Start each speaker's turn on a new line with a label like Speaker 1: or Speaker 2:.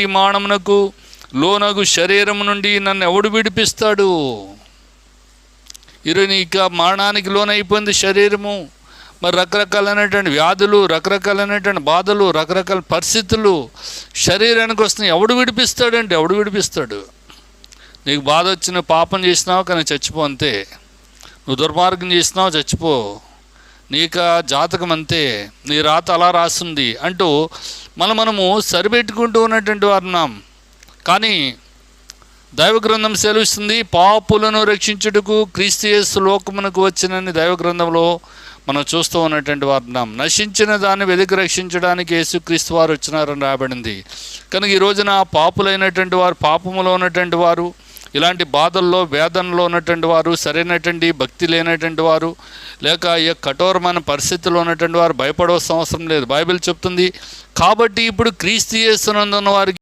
Speaker 1: మట్టి మానమునకు లోనగు శరీరం నుండి నన్ను ఎవడు విడిపిస్తాడు? ఈరోజు ఇక మరణానికి లోనైపోయింది శరీరము. మరి రకరకాలైనటువంటి వ్యాధులు రకరకాలైనటువంటి బాధలు రకరకాల పరిస్థితులు శరీరానికి వస్తున్నాయి. ఎవడు విడిపిస్తాడంటే ఎవడు విడిపిస్తాడు? నీకు బాధ వచ్చిన పాపం చేసినావు కానీ చచ్చిపో అంతే. నువ్వు దుర్మార్గం చేసినావు చచ్చిపో. నీక జాతకం అంతే నీ రాత అలా రాస్తుంది అంటూ మనం మనము సరిపెట్టుకుంటూ ఉన్నటువంటి వారున్నాం కానీ దైవ గ్రంథం సెలవిస్తుంది పాపులను రక్షించుటకు క్రీస్తు లోకమునకు వచ్చినని దైవగ్రంథంలో మనం చూస్తూ ఉన్నటువంటి వారున్నాం నశించిన దాన్ని వెతికి రక్షించడానికి యేసుక్రీస్తు వారు వచ్చినారని రాబడింది కనుక ఈ రోజున పాపులైనటువంటి వారు పాపములో ఉన్నటువంటి వారు ఇలాంటి బాధల్లో వేదనలో ఉన్నటువంటి వారు సరైనటువంటి భక్తి లేనటువంటి వారు లేక ఈ కఠోరమైన పరిస్థితిలో ఉన్నటువంటి వారు భయపడవలసిన అవసరం లేదు. బైబిల్ చెప్తుంది కాబట్టి ఇప్పుడు క్రీస్తు చేస్తున్నందున్న వారికి